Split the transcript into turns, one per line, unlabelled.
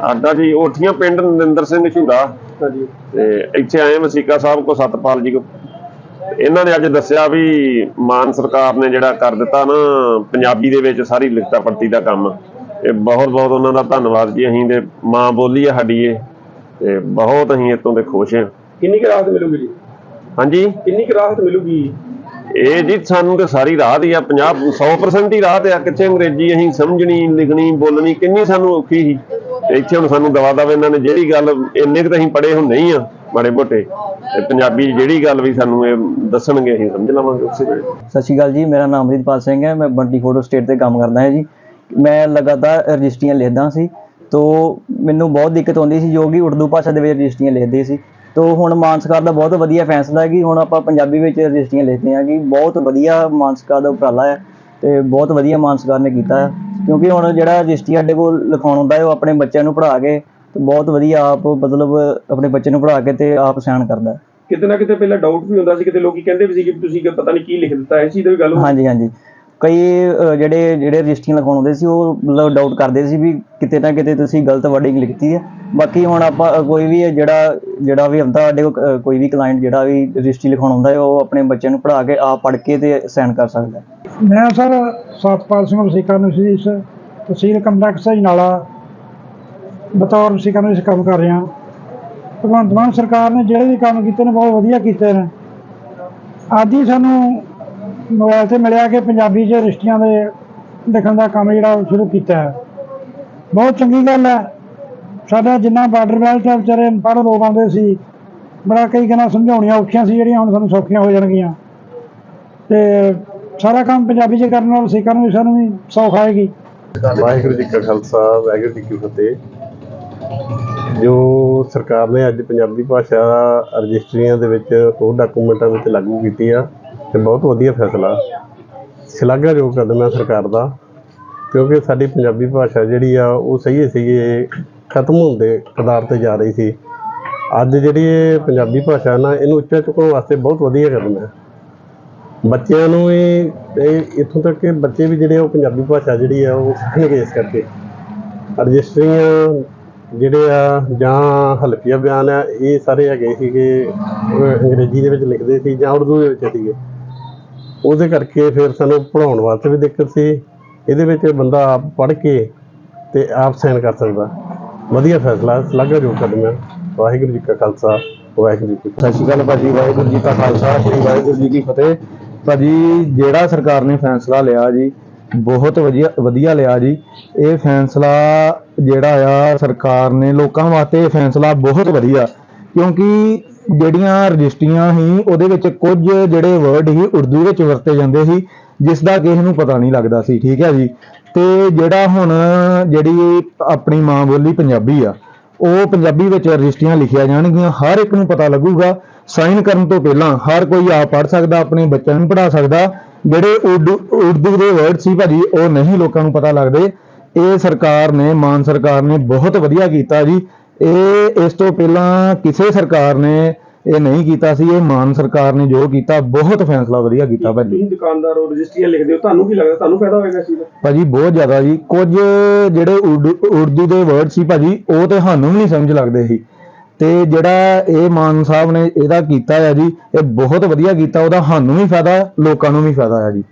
ਆਡਾ ਜੀ ਉਠੀਆਂ ਪਿੰਡ ਨਰਿੰਦਰ ਸਿੰਘ ਝੂੜਾ
ਹਾਂਜੀ।
ਤੇ ਇੱਥੇ ਆਏ ਵਸੀਕਾ ਸਾਹਿਬ ਕੋ ਸਤਪਾਲ ਜੀ ਕੋ। ਇਹਨਾਂ ਨੇ ਅੱਜ ਦੱਸਿਆ ਵੀ ਮਾਨ ਸਰਕਾਰ ਨੇ ਜਿਹੜਾ ਕਰ ਦਿੱਤਾ ਨਾ ਪੰਜਾਬੀ ਦੇ ਵਿੱਚ ਸਾਰੀ ਲਿਖਤਾ ਪੜਤੀ ਦਾ ਕੰਮ। ਇਹ ਬਹੁਤ ਬਹੁਤ ਉਹਨਾਂ ਦਾ ਧੰਨਵਾਦ ਜੀ ਅਸੀਂ ਦੇ ਮਾਂ ਬੋਲੀ ਹੈ ਸਾਡੀ ਇਹ। ਤੇ ਬਹੁਤ ਅਸੀਂ ਇਤੋਂ ਦੇ ਖੁਸ਼ ਹਾਂ।
ਕਿੰਨੀ ਕੁ ਰਾਹਤ ਮਿਲੂਗੀ ਜੀ?
ਹਾਂਜੀ?
ਕਿੰਨੀ ਕੁ ਰਾਹਤ ਮਿਲੂਗੀ?
ਇਹ ਜੀ ਸਾਨੂੰ ਤਾਂ ਸਾਰੀ ਰਾਹਤ ਹੀ ਆ 50 100% ਹੀ ਰਾਹਤ ਆ, ਕਿੱਥੇ ਅੰਗਰੇਜ਼ੀ ਅਸੀਂ ਸਮਝਣੀ, ਲਿਖਣੀ, ਬੋਲਣੀ, ਕਿੰਨੀ ਸਾਨੂੰ ਔਖੀ ਸੀ। ਤੇ ਇੱਥੇ ਹੁਣ ਸਾਨੂੰ ਦਵਾ ਦਵਾ ਇਹਨਾਂ ਨੇ ਜਿਹੜੀ ਗੱਲ, ਇੰਨੇ ਕੁ ਤਾਂ ਅਸੀਂ ਪੜੇ ਹੁੰਦੇ ਹੀ ਆ, ਮਾੜੇ ਮੋਟੇ। ਤੇ ਪੰਜਾਬੀ ਜਿਹੜੀ ਗੱਲ ਵੀ ਸਾਨੂੰ ਇਹ ਦੱਸਣਗੇ, ਅਸੀਂ ਸਮਝ ਲਵਾਂਗੇ ਉਸੇ ਵੇਲੇ।
ਸਤਿ ਸ਼੍ਰੀ ਅਕਾਲ ਜੀ, ਮੇਰਾ ਨਾਮ ਅਮਰਿਤਪਾਲ ਸਿੰਘ ਹੈ, ਮੈਂ ਬੰਟੀ ਫੋਟੋ ਸਟੇਟ ਤੇ ਕੰਮ ਕਰਦਾ ਹਾਂ ਜੀ। ਮੈਂ ਲਗਾਤਾਰ ਰਜਿਸਟਰੀਆਂ ਲਿਖਦਾ ਸੀ, ਤੋ ਮੈਨੂੰ ਬਹੁਤ ਦਿੱਕਤ ਆਉਂਦੀ ਸੀ, ਜੋ ਕਿ ਉਰਦੂ ਭਾਸ਼ਾ ਦੇ ਵਿੱਚ ਰਜਿਸਟਰੀਆਂ ਲਿਖਦੇ ਸੀ। ਤੋ ਹੁਣ ਮਾਨ ਸਰਕਾਰ ਦਾ ਬਹੁਤ ਵਧੀਆ ਫੈਸਲਾ ਹੈ ਕਿ ਹੁਣ ਆਪਾਂ ਪੰਜਾਬੀ ਵਿੱਚ ਰਜਿਸਟਰੀਆਂ ਲਿਖਦੇ ਹਾਂ ਕਿ ਬਹੁਤ ਵਧੀਆ ਮਾਨ ਸਰਕਾਰ ਦਾ ਉਪਰਾਲਾ ਹੈ ਤੇ ਬਹੁਤ ਵਧੀਆ ਮਾਨ ਸਰਕਾਰ ਨੇ ਕੀਤਾ ਹੈ। ਕਿਉਂਕਿ ਹੁਣ ਜਿਹੜਾ ਰਜਿਸਟਰੀ ਸਾਡੇ ਕੋਲ ਲਿਖਾਉਣ ਹੁੰਦਾ ਹੈ ਉਹ ਆਪਣੇ ਬੱਚਿਆਂ ਨੂੰ ਪੜ੍ਹਾ ਕੇ ਤੇ ਬਹੁਤ ਵਧੀਆ ਆਪ ਮਤਲਬ ਆਪਣੇ ਬੱਚੇ ਨੂੰ ਪੜ੍ਹਾ ਕੇ ਤੇ ਆਪ ਸਿਆਣ ਕਰਦਾ ਹੈ।
ਕਿਤੇ ਨਾ ਕਿਤੇ ਪਹਿਲਾਂ ਡਾਊਟ ਵੀ ਹੁੰਦਾ ਸੀ ਕਿਤੇ ਲੋਕੀ ਕਹਿੰਦੇ ਵੀ ਸੀ ਕਿ ਤੁਸੀਂ ਪਤਾ ਨਹੀਂ ਕੀ ਲਿਖ ਦਿੱਤਾ ਇਸ ਚੀਜ਼ ਦੀ ਵੀ ਗੱਲ?
ਹਾਂਜੀ ਹਾਂਜੀ। ਕਈ ਜਿਹੜੇ ਜਿਹੜੇ ਰਜਿਸਟਰੀਆਂ ਲਿਖਾਉਣ ਹੁੰਦੇ ਸੀ, ਉਹ ਮਤਲਬ ਡਾਊਟ ਕਰਦੇ ਸੀ ਵੀ ਕਿਤੇ ਨਾ ਕਿਤੇ ਤੁਸੀਂ ਗਲਤ ਵਰਡਿੰਗ ਲਿਖਤੀ ਹੈ। ਬਾਕੀ ਹੁਣ ਆਪਾਂ ਕੋਈ ਵੀ ਜਿਹੜਾ ਜਿਹੜਾ ਵੀ ਹੁੰਦਾ ਸਾਡੇ ਕੋਲ ਕੋਈ ਵੀ ਕਲਾਇੰਟ ਜਿਹੜਾ ਵੀ ਰਜਿਸਟਰੀ ਲਿਖਾਉਣ ਹੁੰਦਾ ਹੈ, ਉਹ ਆਪਣੇ ਬੱਚਿਆਂ ਨੂੰ ਪੜ੍ਹਾ ਕੇ ਆਪ ਪੜ੍ਹ ਕੇ ਤੇ ਸਾਈਨ ਕਰ ਸਕਦਾ
ਮੈਂ ਸਰ ਸਤਪਾਲ ਸਿੰਘ ਵਸੀਕਾ ਨੂੰ ਸੀ ਇਸ ਤਹਿਸੀਲ ਕੰਪਲੈਕਸ ਨਾਲਾ। ਬਤੌਰ ਵਸੀਕਾ ਨੂੰ ਇਸ ਕੰਮ ਕਰ ਰਿਹਾ। ਭਗਵੰਤ ਮਾਨ ਸਰਕਾਰ ਨੇ ਜਿਹੜੇ ਵੀ ਕੰਮ ਕੀਤੇ ਨੇ, ਬਹੁਤ ਵਧੀਆ ਕੀਤੇ ਨੇ। ਅੱਜ ਹੀ ਸਾਨੂੰ ਮੋਬਾਈਲ ਤੇ ਮਿਲਿਆ ਕਿ ਪੰਜਾਬੀ 'ਚ ਰਿਸ਼ਤਿਆਂ ਦੇ ਲਿਖਣ ਦਾ ਕੰਮ ਜਿਹੜਾ ਸ਼ੁਰੂ ਕੀਤਾ ਹੈ। ਬਹੁਤ ਚੰਗੀ ਗੱਲ ਹੈ। ਸਾਡਾ ਜਿੰਨਾ ਬਾਰਡਰ ਬੈਲਟ ਹੈ, ਵਿਚਾਰੇ ਅਨਪੜ੍ਹ ਲੋਕ ਆਉਂਦੇ ਸੀ। ਬੜਾ ਕਈ ਗੱਲਾਂ ਸਮਝਾਉਣੀਆਂ ਔਖੀਆਂ ਸੀ, ਜਿਹੜੀਆਂ ਹੁਣ ਸਾਨੂੰ ਸੌਖੀਆਂ ਹੋ ਜਾਣਗੀਆਂ। ਤੇ ਸਾਰਾ ਕੰਮ ਪੰਜਾਬੀ 'ਚ ਕਰਨ ਨਾਲ ਸਿੱਖਾਂ ਨੂੰ ਵੀ ਸਾਨੂੰ ਵੀ ਸੌਖ ਆਏਗੀ।
ਵਾਹਿਗੁਰੂ ਜੀ ਕਾ ਖਾਲਸਾ, ਵਾਹਿਗੁਰੂ ਜੀ ਕੀ ਫਤਿਹ। ਜੋ ਸਰਕਾਰ ਨੇ ਅੱਜ ਪੰਜਾਬੀ ਭਾਸ਼ਾ ਰਜਿਸਟਰੀਆਂ ਦੇ ਵਿੱਚ ਹੋਰ ਡਾਕੂਮੈਂਟਾਂ ਵਿੱਚ ਲਾਗੂ ਕੀਤੀ ਆ ਤੇ ਬਹੁਤ ਵਧੀਆ ਫੈਸਲਾ। ਸ਼ਲਾਘਾਯੋਗ ਕਦਮ ਹੈ ਸਰਕਾਰ ਦਾ, ਕਿਉਂਕਿ ਸਾਡੀ ਪੰਜਾਬੀ ਭਾਸ਼ਾ ਜਿਹੜੀ ਆ, ਉਹ ਸਹੀ ਸਹੀ ਖਤਮ ਹੁੰਦੇ ਕਦਾਰ ਤੇ ਜਾ ਰਹੀ ਸੀ। ਅੱਜ ਜਿਹੜੀ ਇਹ ਪੰਜਾਬੀ ਭਾਸ਼ਾ ਨਾ, ਇਹਨੂੰ ਉੱਚਾ ਚੁੱਕਣ ਵਾਸਤੇ ਬਹੁਤ ਵਧੀਆ ਕਦਮ ਹੈ ਬੱਚਿਆਂ ਨੂੰ ਵੀ ਇਹ ਇੱਥੋਂ ਤੱਕ ਕਿ ਬੱਚੇ ਵੀ ਜਿਹੜੇ ਆ, ਉਹ ਪੰਜਾਬੀ ਭਾਸ਼ਾ ਜਿਹੜੀ ਆ, ਉਹ ਸਿੱਖਣਗੇ ਇਸ ਕਰਕੇ। ਰਜਿਸਟਰੀਆਂ ਜਿਹੜੇ ਆ, ਜਾਂ ਹਲਫੀਆ ਬਿਆਨ ਆ, ਇਹ ਸਾਰੇ ਹੈਗੇ ਸੀਗੇ ਅੰਗਰੇਜ਼ੀ ਦੇ ਵਿੱਚ ਲਿਖਦੇ ਸੀ ਜਾਂ ਉਰਦੂ ਦੇ ਵਿੱਚ ਸੀਗੇ। ਉਹਦੇ ਕਰਕੇ ਫਿਰ ਸਾਨੂੰ ਪੜਾਉਣ ਵਾਸਤੇ ਵੀ ਦਿੱਕਤ ਸੀ। ਇਹਦੇ ਵਿੱਚ ਬੰਦਾ ਆਪ ਪੜ੍ਹ ਕੇ ਤੇ ਆਪ ਸਾਈਨ ਕਰ ਸਕਦਾ। ਵਧੀਆ ਫੈਸਲਾ ਸ਼ਲਾਘਾਯੋਗ ਕਦਮ ਹੈ। ਵਾਹਿਗੁਰੂ ਜੀ ਕਾ ਖਾਲਸਾ, ਵਾਹਿਗੁਰੂ ਜੀ ਕੀ
ਸਤਿ ਸ਼੍ਰੀ ਅਕਾਲ ਭਾਜੀ, ਵਾਹਿਗੁਰੂ ਜੀ ਕਾ ਖਾਲਸਾ, ਸ੍ਰੀ ਵਾਹਿਗੁਰੂ ਜੀ ਕੀ ਫਤਿਹ। ਭਾਜੀ, ਜਿਹੜਾ ਸਰਕਾਰ ਨੇ ਫੈਸਲਾ ਲਿਆ ਜੀ, ਬਹੁਤ ਵਧੀਆ ਵਧੀਆ ਲਿਆ ਜੀ। ਇਹ ਫੈਸਲਾ ਜਿਹੜਾ ਆ, ਸਰਕਾਰ ਨੇ ਲੋਕਾਂ ਵਾਸਤੇ ਇਹ ਫੈਸਲਾ ਬਹੁਤ ਵਧੀਆ। ਕਿਉਂਕਿ ਜਿਹੜੀਆਂ ਰਜਿਸਟਰੀਆਂ ਸੀ, ਉਹਦੇ ਵਿੱਚ ਕੁਝ ਜਿਹੜੇ ਵਰਡ ਸੀ, ਉਰਦੂ ਵਿੱਚ ਵਰਤੇ ਜਾਂਦੇ ਸੀ, ਜਿਸ ਦਾ ਕਿਸੇ ਨੂੰ ਪਤਾ ਨਹੀਂ ਲੱਗਦਾ ਸੀ, ਠੀਕ ਹੈ ਜੀ? ਤੇ ਜਿਹੜਾ ਹੁਣ ਜਿਹੜੀ ਆਪਣੀ ਮਾਂ ਬੋਲੀ ਪੰਜਾਬੀ ਆ, ਉਹ ਪੰਜਾਬੀ ਵਿੱਚ ਰਜਿਸਟਰੀਆਂ ਲਿਖੀਆਂ ਜਾਣਗੀਆਂ, ਹਰ ਇੱਕ ਨੂੰ ਪਤਾ ਲੱਗੂਗਾ। ਸਾਈਨ ਕਰਨ ਤੋਂ ਪਹਿਲਾਂ ਹਰ ਕੋਈ ਆਪ ਪੜ੍ਹ ਸਕਦਾ, ਆਪਣੇ ਬੱਚਿਆਂ ਨੂੰ ਪੜ੍ਹਾ ਸਕਦਾ। ਜਿਹੜੇ ਉਰਦੂ ਉਰਦੂ ਦੇ ਵਰਡ ਸੀ ਭਾਜੀ, ਉਹ ਨਹੀਂ ਲੋਕਾਂ ਨੂੰ ਪਤਾ ਲੱਗਦੇ। ਇਹ ਸਰਕਾਰ ਨੇ, ਮਾਨ ਸਰਕਾਰ ਨੇ ਬਹੁਤ ਵਧੀਆ ਕੀਤਾ ਜੀ। ਇਹ ਇਸ ਤੋਂ ਪਹਿਲਾਂ ਕਿਸੇ ਸਰਕਾਰ ਨੇ ਇਹ ਨਹੀਂ ਕੀਤਾ ਸੀ ਇਹ ਮਾਨ ਸਰਕਾਰ ਨੇ ਜੋ ਕੀਤਾ ਬਹੁਤ ਫੈਸਲਾ ਵਧੀਆ ਕੀਤਾ ਭਾਜੀ।
ਤੁਸੀਂ ਦੁਕਾਨਦਾਰ ਹੋ ਰਜਿਸਟਰੀਆਂ ਲਿਖਦੇ ਹੋ ਤੁਹਾਨੂੰ ਕੀ ਲੱਗਦਾ ਤੁਹਾਨੂੰ ਫਾਇਦਾ ਹੋਏਗਾ ਇਸ ਚੀਜ਼ ਦਾ?
ਭਾਜੀ ਬਹੁਤ ਜ਼ਿਆਦਾ ਜੀ। ਕੁਝ ਜਿਹੜੇ ਉਰਦੂ ਉਰਦੂ ਦੇ ਵਰਡ ਸੀ ਭਾਜੀ ਉਹ ਤੇ ਸਾਨੂੰ ਵੀ ਨਹੀਂ ਸਮਝ ਲੱਗਦੇ ਸੀ। ਤੇ ਜਿਹੜਾ ਇਹ ਮਾਨ ਸਾਹਿਬ ਨੇ ਇਹਦਾ ਕੀਤਾ ਹੈ ਜੀ ਇਹ ਬਹੁਤ ਵਧੀਆ ਕੀਤਾ ਉਹਦਾ ਸਾਨੂੰ ਵੀ ਫਾਇਦਾ ਲੋਕਾਂ ਨੂੰ ਵੀ ਫਾਇਦਾ ਹੈ ਜੀ।